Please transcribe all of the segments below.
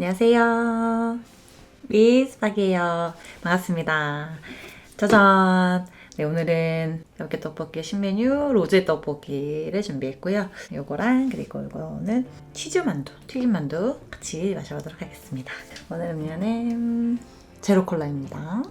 안녕하세요. 미스 박이에요. 반갑습니다. 짜잔. 네, 오늘은 이렇게 떡볶이 신메뉴 로제 떡볶이를 준비했고요. 요거랑 그리고 이거는 치즈만두, 튀김만두 같이 마셔보도록 하겠습니다. 오늘 음료는 제로콜라입니다.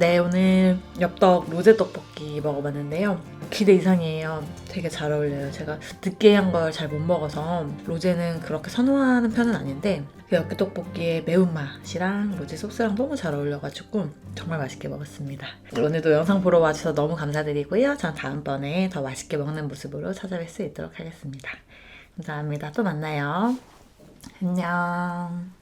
네, 오늘 엽떡 로제 떡볶이 먹어봤는데요. 기대 이상이에요. 되게 잘 어울려요. 제가 느끼한 걸 잘 못 먹어서 로제는 그렇게 선호하는 편은 아닌데 그 엽기 떡볶이의 매운맛이랑 로제 소스랑 너무 잘 어울려가지고 정말 맛있게 먹었습니다. 오늘도 영상 보러 와주셔서 너무 감사드리고요. 전 다음번에 더 맛있게 먹는 모습으로 찾아뵐 수 있도록 하겠습니다. 감사합니다. 또 만나요. 안녕.